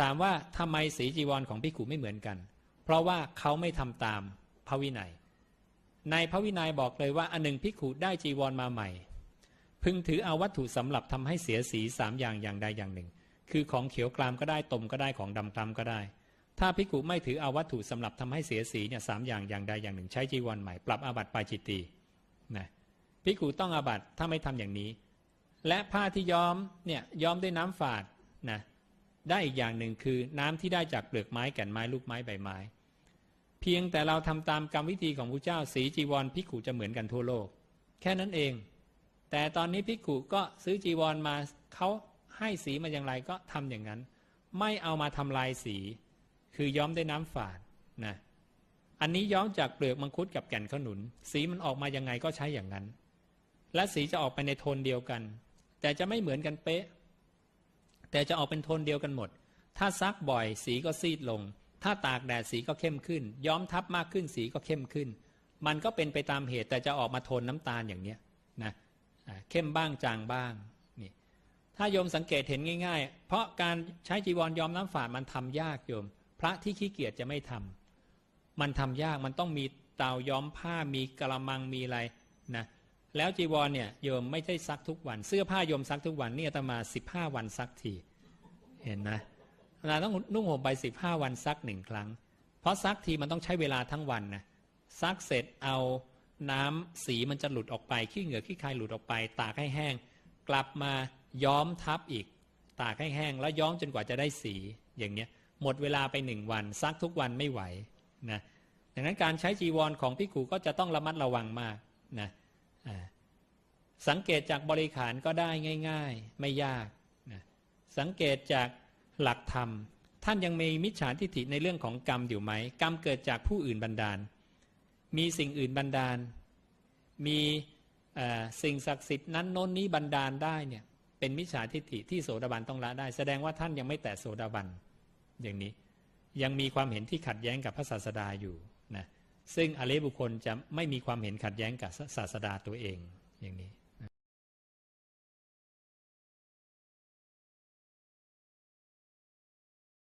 ถามว่าทำไมสีจีวรของภิกุไม่เหมือนกัน เพราะว่าเขาไม่ทำตามพระวินัย ในพระวินัยบอกเลยว่าอันหนึ่งภิกุได้จีวรมาใหม่ พึงถือเอาวัตถุสำหรับทำให้เสียสีสามอย่างอย่างใดอย่างหนึ่ง คือของเขียวกลามก็ได้ตมก็ได้ของดำกลามก็ได้ ถ้าภิกุไม่ถือเอาวัตถุสำหรับทำให้เสียสีเนี่ยสามอย่างอย่างใดอย่างหนึ่ง ใช้จีวรใหม่ปรับอาบัติปาจิตตีนะภิกุต้องอาบัติถ้าไม่ทำอย่างนี้ และผ้าที่ย้อมเนี่ยย้อมด้วยน้ำฝาดนะ ได้อีกอย่างหนึ่งคือน้ำที่ได้จากเปลือกไม้แก่นไม้ลูกไม้ใบไม้ เพียงแต่เราทำตามกรรมวิธีของพระเจ้าสีจีวรพิกุจะเหมือนกันทั่วโลก แค่นั้นเอง แต่ตอนนี้พิกุก็ซื้อจีวรมาเขาให้สีมาอย่างไรก็ทำอย่างนั้น ไม่เอามาทำลายสี คือย้อมด้วยน้ำฝาดนะอันนี้ย้อมจากเปลือกมังคุดกับแก่นขนุน สีมันออกมายังไงก็ใช้อย่างนั้น และสีจะออกไปในโทนเดียวกัน แต่จะไม่เหมือนกันเป๊ะ แต่จะออกเป็นโทนเดียวกันหมด ถ้าซักบ่อยสีก็ซีดลง ถ้าตากแดดสีก็เข้มขึ้น ย้อมทับมากขึ้นสีก็เข้มขึ้น มันก็เป็นไปตามเหตุแต่จะออกมาโทนน้ำตาลอย่างเนี้ยนะเข้มบ้างจางบ้างนี่ถ้าโยมสังเกตเห็นง่าย ๆ เพราะการใช้จีวรย้อมน้ำฝาดมันทำยากโยม พระที่ขี้เกียจจะไม่ทำมันทำยากมันต้องมีเตาย้อมผ้ามีกระมังมีอะไรนะ แล้วจีวรเนี่ยโยมไม่ใช่ซักทุกวัน เสื้อผ้าโยมซักทุกวันนี่อาตมาสิบห้าวันซักทีเห็นนะเราต้องนุ่งห่มไปสิบห้าวันซักหนึ่งครั้ง เพราะซักทีมันต้องใช้เวลาทั้งวันนะซักเสร็จเอาน้ำสีมันจะหลุดออกไปขี้เหงื่อขี้คายหลุดออกไป ตากให้แห้ง กลับมาย้อมทับอีก ตากให้แห้ง แล้วย้อมจนกว่าจะได้สีอย่างเนี้ยหมดเวลาไปหนึ่งวัน ซักทุกวันไม่ไหวนะดังนั้นการใช้จีวรของพิกูก็จะต้องระมัดระวังมากนะ สังเกตจากบริขารก็ได้ง่าย ๆ ไม่ยากนะสังเกตจากหลักธรรม ท่านยังมีมิจฉาทิฏฐิในเรื่องของกรรมอยู่ไหม กรรมเกิดจากผู้อื่นบันดาล มีสิ่งอื่นบันดาล มีสิ่งศักดิ์สิทธิ์นั้นโน้นนี้บันดาลได้เนี่ยเป็นมิจฉาทิฏฐิที่โสดาบันต้องละได้ แสดงว่าท่านยังไม่แตะโสดาบันอย่างนี้ยังมีความเห็นที่ขัดแย้งกับพระศาสดาอยู่นะซึ่งอริบุคคลจะไม่มีความเห็นขัดแย้งกับศาสดาตัวเองอย่างนี้